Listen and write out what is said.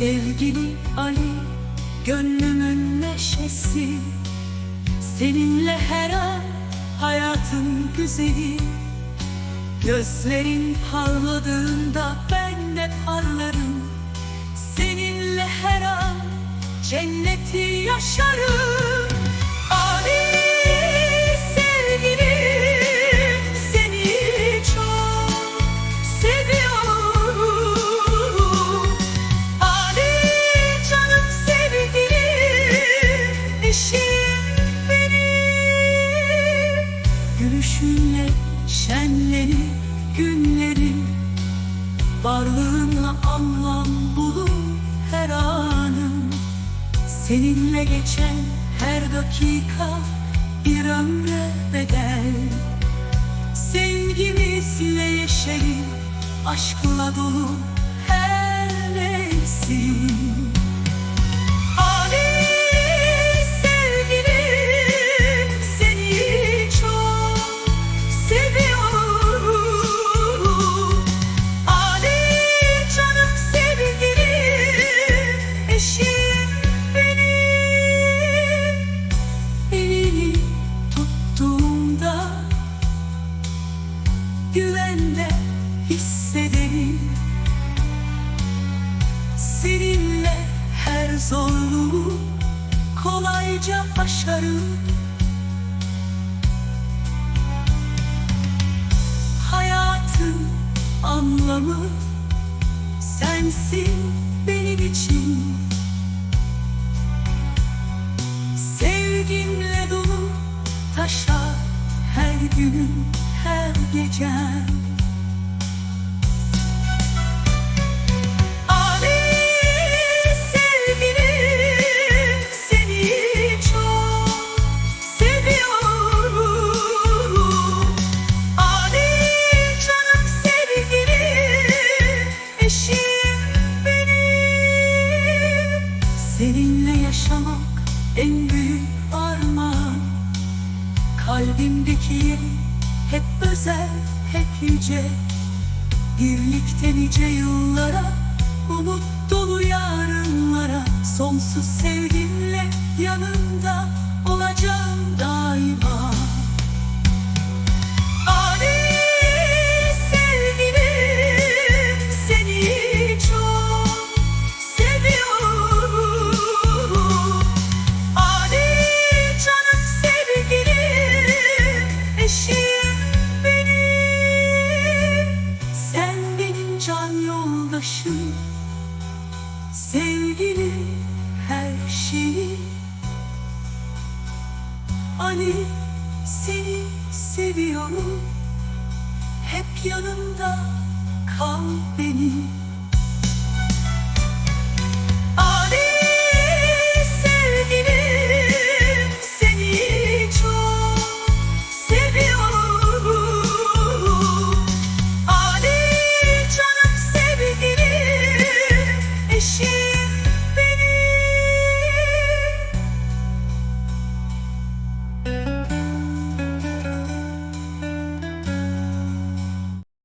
Sevgili Ali, gönlümün neşesi. Seninle her an hayatın güzeli. Gözlerin parladığında ben de parlarım. Seninle her an cenneti yaşarım Seninle geçen her dakika bir ömre bedel. Sevgimizle yeşerir aşkla dolu aşarım Hayatın anlamı sensin benim için. Sevgimle dolu taşar her günüm her gecem en büyük armağan. Kalbimdeki hep özel hep yüce. Birlikte nice yıllara Umut dolu yarınlara. Sonsuz sevginle Ali seni seviyorum. Hep yanımda kal benim